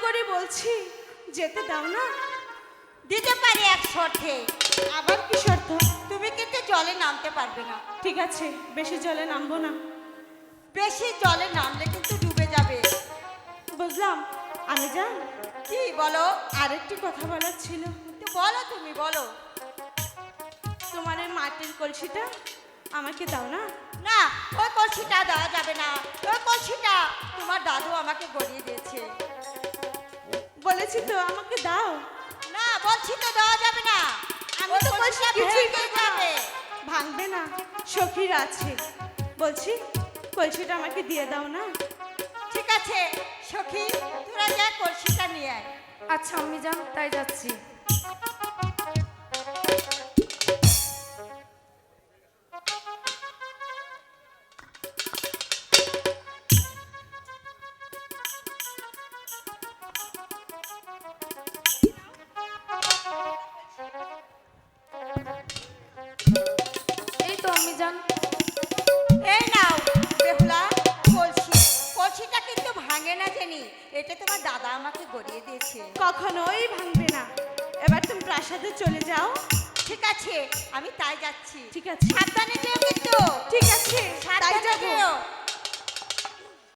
করে বলছি যেতে দাও না? দিতে পারি এক শর্তে। আবার কি শর্ত? তুমি কিন্তু জলে নামতে পারবে না। ঠিক আছে বেশি জলে নামবো না। বেশি জলে নামলে কিন্তু ডুবে যাবে। বুঝলাম। আমি যান কি বলো? আরেকটি কথা বলার ছিল। তো বলো তুমি বলো। তোমার ওই মাটির কলসিটা আমাকে দাও না? না ওই কলসিটা দেওয়া যাবে না। ওই কলসিটা তোমার দাদু আমাকে গড়িয়ে দিয়েছে। বলেছি তো আমাকে দাও। না বলছি তো দেওয়া যাবে না। আমি তো কলসিটা কিছুই যাবে। ভাঙবে না সখীর আছে। বলছি কলসিটা আমাকে দিয়ে দাও না। ঠিক আছে সখী তোরা যা কলসিটা নিয়ে আয়। আচ্ছা আমি যাও তাই যাচ্ছি। এটা তোমার দাদা আমাকে গড়িয়ে দিয়েছে। কখনোই ভাঙবে না। এবার তুমি প্রাসাদে চলে যাও। ঠিক আছে আমি তাই যাচ্ছি। ঠিক আছে। সাবধানে যেও কিন্তু। ঠিক আছে তাই সাবধানে যাব। যেও।